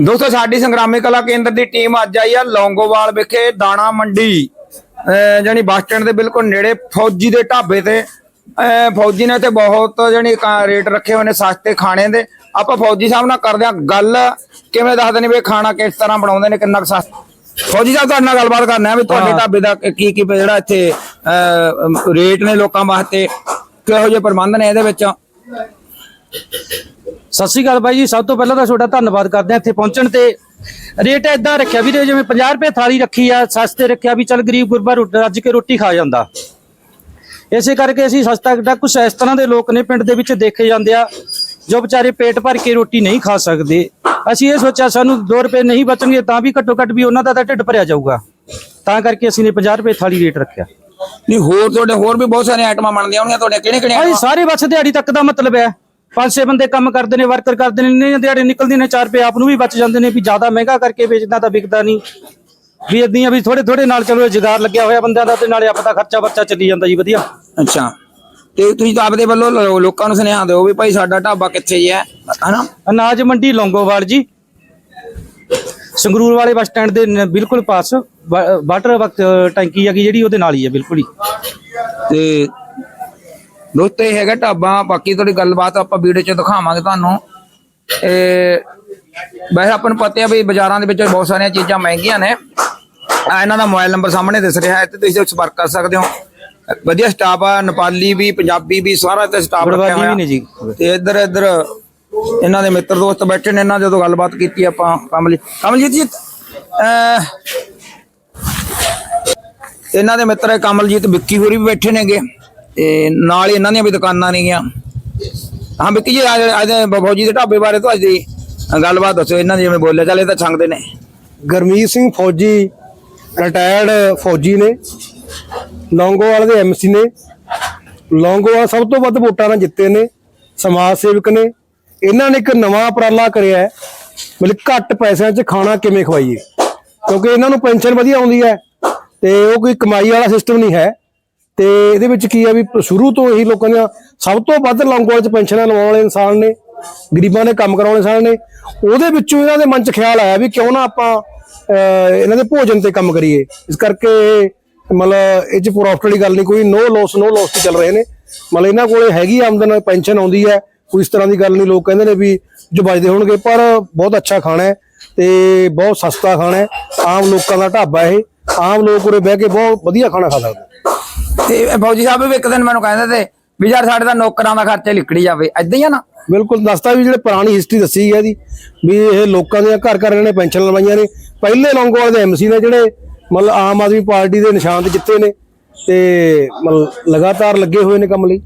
ਦੋਸਤੋ ਸਾਡੀ ਸੰਗਰਾਮੀ ਕਲਾ ਕੇਂਦਰ ਦੀ ਟੀਮ ਅੱਜ ਆਈ ਆ ਲੌਂਗੋਵਾਲ ਵਿਖੇ ਦਾਣਾ ਮੰਡੀ। ਜਾਣੀ ਬੱਸ ਸਟੈਂਡ ਦੇ ਬਿਲਕੁਲ ਨੇੜੇ ਫੌਜੀ ਦੇ ਢਾਬੇ ਤੇ। ਫੌਜੀ ਨੇ ਤੇ ਬਹੁਤ ਕਾ- ਰੇਟ ਰੱਖੇ ਹੋਏ ਨੇ ਸਸਤੇ ਖਾਣੇ ਦੇ। ਆਪਾਂ ਫੌਜੀ ਸਾਹਿਬ ਨਾਲ ਕਰਦੇ ਆ ਗੱਲ। ਕਿਵੇਂ ਦੱਸਦੇ ਨੇ ਵੀ ਖਾਣਾ ਕਿਸ ਤਰ੍ਹਾਂ ਬਣਾਉਂਦੇ ਨੇ ਕਿੰਨਾ ਸਸਤਾ? ਫੌਜੀ ਸਾਹਿਬ ਤੁਹਾਡੇ ਨਾਲ ਗੱਲਬਾਤ ਕਰਨਾ ਹੈ ਵੀ ਤੁਹਾਡੇ ਢਾਬੇ ਦਾ ਕੀ ਕੀ ਜਿਹੜਾ ਇੱਥੇ ਰੇਟ ਨੇ ਲੋਕਾਂ ਵਾਸਤੇ ਕਿਹੋ ਜਿਹੇ ਪ੍ਰਬੰਧ ਨੇ ਇਹਦੇ ਵਿੱਚ? ਸਤਿ ਸ਼੍ਰੀ ਅਕਾਲ ਬਾਈ ਜੀ ਸਭ ਤੋਂ ਪਹਿਲਾਂ ਤਾਂ ਤੁਹਾਡਾ ਧੰਨਵਾਦ ਕਰਦੇ ਹਾਂ ਇੱਥੇ ਪਹੁੰਚਣ ਤੇ। ਰੇਟ ਏਦਾਂ ਰੱਖਿਆ ਵੀਰੇ ਜਿਵੇਂ 50 ਰੁਪਏ ਥਾਲੀ ਰੱਖੀ ਆ ਸਸਤੇ ਰੱਖਿਆ ਵੀ ਚੱਲ ਗਰੀਬ ਗੁਰਬਾ ਰੋਟੀ ਰੱਜ ਕੇ ਰੋਟੀ ਖਾ ਜਾਂਦਾ। ਇਸੇ ਕਰਕੇ ਅਸੀਂ ਸਸਤਾ ਕਿਤਾ ਕੁਝ ਇਸ ਤਰ੍ਹਾਂ ਦੇ ਲੋਕ ਨੇ ਪਿੰਡ ਦੇ ਵਿੱਚ ਦੇਖੇ ਜਾਂਦੇ ਆ ਜੋ ਵਿਚਾਰੇ ਪੇਟ ਭਰ ਕੇ ਰੋਟੀ ਨਹੀਂ ਖਾ ਸਕਦੇ। ਅਸੀਂ ਇਹ ਸੋਚਿਆ ਸਾਨੂੰ 2 ਰੁਪਏ ਨਹੀਂ ਬਚਣਗੇ ਤਾਂ ਵੀ ਘੱਟੋ ਘੱਟ ਵੀ ਉਹਨਾਂ ਦਾ ਤਾਂ ਢਿੱਡ ਭਰਿਆ ਜਾਊਗਾ। ਤਾਂ ਕਰਕੇ ਅਸੀਂ ਨੇ 50 ਰੁਪਏ ਥਾਲੀ ਰੇਟ ਰੱਖਿਆ। ਨਹੀਂ ਹੋਰ ਤੁਹਾਡੇ ਹੋਰ ਵੀ ਬਹੁਤ ਸਾਰੀਆਂ ਆਈਟਮਾਂ ਬਣਦੀਆਂ ਹੋਣਗੀਆਂ ਤੁਹਾਡੇ ਕਿਹੜੇ ਕਿਹੜੇ ਸਾਰੇ ਬਸ ਦਿਹਾੜੀ ਤੱਕ ਦਾ ਮਤਲਬ ਹੈ। ਪੰਜ ਛੇ ਬੰਦੇ ਕੰਮ ਕਰਦੇ ਨੇ ਵਰਕਰ ਕਰਦੇ ਨੇ ਇੰਨੇ ਦਿਹਾੜੀ ਨਿਕਲਦੀ ਨੇ 4 ਰੁਪਏ ਆਪ ਨੂੰ ਵੀ ਬਚ ਜਾਂਦੇ ਨੇ ਵੀ ਜ਼ਿਆਦਾ ਮਹਿੰਗਾ ਕਰਕੇ ਵੇਚਦਾ ਤਾਂ ਵਿਕਦਾ ਨਹੀਂ। ਵੀ ਇਦਾਂ ਵੀ ਥੋੜੇ ਥੋੜੇ ਨਾਲ ਚਲੋ ਜੁਗਾੜ ਲੱਗਿਆ ਹੋਇਆ ਬੰਦਿਆਂ ਦਾ ਤੇ ਨਾਲੇ ਆਪਣਾ ਖਰਚਾ ਵਰਚਾ ਚੱਲੀ ਜਾਂਦਾ ਜੀ ਵਧੀਆ। ਅੱਛਾ। ਤੇ ਤੁਸੀਂ ਤਾਂ ਆਪਦੇ ਵੱਲੋਂ ਲੋ- ਲੋਕਾਂ ਨੂੰ ਸੁਨੇਹਾ ਦਿਓ ਵੀ ਭਾਈ ਸਾਡਾ ਢਾਬਾ ਕਿੱਥੇ ਜੀ ਹੈ ਹਨਾ? ਅਨਾਜ ਮੰਡੀ ਲੌਂਗੋਵਾਲ ਜੀ। ਸੰਗਰੂਰ ਵਾਲੇ ਬੱਸ ਸਟੈਂਡ ਦੇ ਨ- ਬਿਲਕੁਲ ਪਾਸ ਵਾ- ਵਾਟਰ ਵਕਤ ਟੈਂਕੀ ਹੈਗੀ ਜਿਹੜੀ ਉਹਦੇ ਨਾਲ ਹੀ ਹੈ ਬਿਲਕੁਲ ਹੀ। ਤੇ ਦੋਸਤੋ ਇਹ ਹੈਗਾ ਢਾਬਾ ਬਾਕੀ ਤੁਹਾਡੀ ਗੱਲਬਾਤ ਆਪਾਂ ਵੀਡੀਓ 'ਚ ਦਿਖਾਵਾਂਗੇ ਤੁਹਾਨੂੰ। ਇਹ ਵੈਸੇ ਆਪਾਂ ਨੂੰ ਪਤਾ ਹੈ ਵੀ ਬਾਜ਼ਾਰਾਂ ਦੇ ਵਿੱਚ ਬਹੁਤ ਸਾਰੀਆਂ ਚੀਜ਼ਾਂ ਮਹਿੰਗੀਆਂ ਨੇ। ਆ ਇਹਨਾਂ ਦਾ ਮੋਬਾਈਲ ਨੰਬਰ ਸਾਹਮਣੇ ਦਿਸ ਰਿਹਾ ਹੈ ਤੇ ਤੁਸੀਂ ਸੰਪਰਕ ਕਰ ਸਕਦੇ ਹੋ। ਵਧੀਆ ਸਟਾਫ ਆ ਨੇਪਾਲੀ ਵੀ ਪੰਜਾਬੀ ਵੀ ਸਾਰਾ ਤੇ ਸਟਾਫ ਰੱਖਿਆ ਹੋਇਆ। ਨੇ ਜੀ। ਤੇ ਇੱਧਰ ਇੱਧਰ ਇਹਨਾਂ ਦੇ ਮਿੱਤਰ ਦੋਸਤ ਬੈਠੇ ਨੇ ਇਹਨਾਂ ਜਦੋਂ ਗੱਲਬਾਤ ਕੀਤੀ ਆਪਾਂ ਕਮਲਜੀਤ ਕਮਲਜੀਤ ਜੀ ਇਹਨਾਂ ਦੇ ਮਿੱਤਰ ਕਮਲਜੀਤ ਵਿੱਕੀ ਹੋਰੀ ਵੀ ਬੈਠੇ ਨੇਗੇ। ਤੇ ਨਾਲ ਹੀ ਇਹਨਾਂ ਦੀਆਂ ਵੀ ਦੁਕਾਨਾਂ ਨੇਗੀਆਂ। ਹਾਂ, ਵਿੱਕੀ ਜੀ, ਅੱਜ ਅੱਜ ਫੌਜੀ ਦੇ ਢਾਬੇ ਬਾਰੇ ਤੁਹਾਡੀ ਗੱਲਬਾਤ ਦੱਸੋ ਇਹਨਾਂ ਦੀ ਜਿਵੇਂ ਬੋਲੇ ਚੱਲੇ ਤਾਂ ਛੰਗਦੇ ਨੇ। ਗਰਮੀਤ ਸਿੰਘ ਫੌਜੀ ਰਿਟਾਇਰਡ ਫੌਜੀ ਨੇ, ਲੌਂਗੋਵਾਲ ਦੇ ਐਮਸੀ ਨੇ, ਲੌਂਗੋਵਾਲ ਸਭ ਤੋਂ ਵੱਧ ਵੋਟਾਂ ਨਾਲ ਜਿੱਤੇ ਨੇ, ਸਮਾਜ ਸੇਵਕ ਨੇ। ਇਹਨਾਂ ਨੇ ਇੱਕ ਨਵਾਂ ਉਪਰਾਲਾ ਕਰਿਆ ਹੈ, ਮਤਲਬ ਘੱਟ ਪੈਸਿਆਂ 'ਚ ਖਾਣਾ ਕਿਵੇਂ ਖਵਾਈਏ? ਕਿਉਂਕਿ ਇਹਨਾਂ ਨੂੰ ਪੈਨਸ਼ਨ ਵਧੀਆ ਆਉਂਦੀ ਹੈ ਤੇ ਉਹ ਕੋਈ ਕਮਾਈ ਵਾਲਾ ਸਿਸਟਮ ਨਹੀਂ ਹੈ। ਤੇ ਇਹਦੇ ਵਿੱਚ ਕੀ ਹੈ ਵੀ ਸ਼ੁਰੂ ਤੋਂ ਇਹੀ ਲੋਕਾਂ ਦੀਆਂ ਸਭ ਤੋਂ ਵੱਧ ਲੌਂਗੋਲ 'ਚ ਪੈਨਸ਼ਨਾਂ ਲਵਾਉਣ ਵਾਲੇ ਇਨਸਾਨ ਨੇ, ਗਰੀਬਾਂ ਦੇ ਕੰਮ ਕਰਾਉਣ ਵਾਲੇ ਇਨਸਾਨ ਨੇ, ਉਹਦੇ ਵਿੱਚੋਂ ਇਹਨਾਂ ਦੇ ਮਨ 'ਚ ਖਿਆਲ ਆਇਆ ਵੀ ਕਿਉਂ ਨਾ ਆਪਾਂ ਇਹਨਾਂ ਦੇ ਭੋਜਨ ਤੇ ਕੰਮ ਕਰੀਏ। ਇਸ ਕਰਕੇ ਮਤਲਬ ਇਹ 'ਚ ਪ੍ਰੋਫਿਟ ਵਾਲੀ ਗੱਲ ਨਹੀਂ, ਕੋਈ ਨੋ ਲਾਸ ਨੋ ਲਾਸ ਤੇ ਚੱਲ ਰਹੇ ਨੇ। ਮਤਲਬ ਇਹਨਾਂ ਕੋਲੇ ਹੈਗੀ ਆਮਦਨ ਪੈਨਸ਼ਨ ਆਉਂਦੀ ਹੈ, ਕੋਈ ਇਸ ਤਰ੍ਹਾਂ ਦੀ ਗੱਲ ਨਹੀਂ, ਲੋਕ ਕਹਿੰਦੇ ਨੇ ਵੀ ਜੋ ਬਚਦੇ ਹੋਣਗੇ, ਪਰ ਬਹੁਤ ਅੱਛਾ ਖਾਣਾ ਹੈ ਤੇ ਬਹੁਤ ਸਸਤਾ ਖਾਣਾ ਹੈ। ਆਮ ਲੋਕਾਂ ਦਾ ਢਾਬਾ ਇਹ, ਆਮ ਲੋਕ ਉਰੇ ਬਹਿ ਕੇ ਬਹੁਤ ਵਧੀਆ ਖਾਣਾ ਖਾ ਸਕਦੇ ਤੇ ਫੌਜੀ ਸਾਹਿਬ ਵੀ ਇੱਕ ਦਿਨ ਮੈਨੂੰ ਕਹਿੰਦੇ ਤੇ ਵੀ ਯਾਰ ਸਾਡੇ ਤਾਂ ਨੌਕਰਾਂ ਦਾ ਖਰਚਾ ਲਿਕੜੀ ਜਾਵੇ ਐਦਾਂ ਹੀ ਆ ਨਾ? ਬਿਲਕੁਲ ਦੱਸਦਾ ਵੀ ਜਿਹੜੇ ਪੁਰਾਣੀ ਹਿਸਟਰੀ ਦੱਸੀ ਹੈ ਇਹਦੀ, ਵੀ ਇਹ ਲੋਕਾਂ ਦੀਆਂ ਘਰ ਘਰ ਨੇ ਪੈਨਸ਼ਨ ਲਵਾਈਆਂ ਨੇ। ਪਹਿਲੇ ਲੌਂਗੋਵਾਲ ਦੇ ਐਮਸੀ ਨੇ ਜਿਹੜੇ, ਮਤਲਬ ਆਮ ਆਦਮੀ ਪਾਰਟੀ ਦੇ ਨਿਸ਼ਾਨ ਤੇ ਜਿੱਤੇ ਨੇ ਤੇ ਮਤਲਬ ਲਗਾਤਾਰ ਲੱਗੇ ਹੋਏ ਨੇ ਕੰਮ ਲਈ।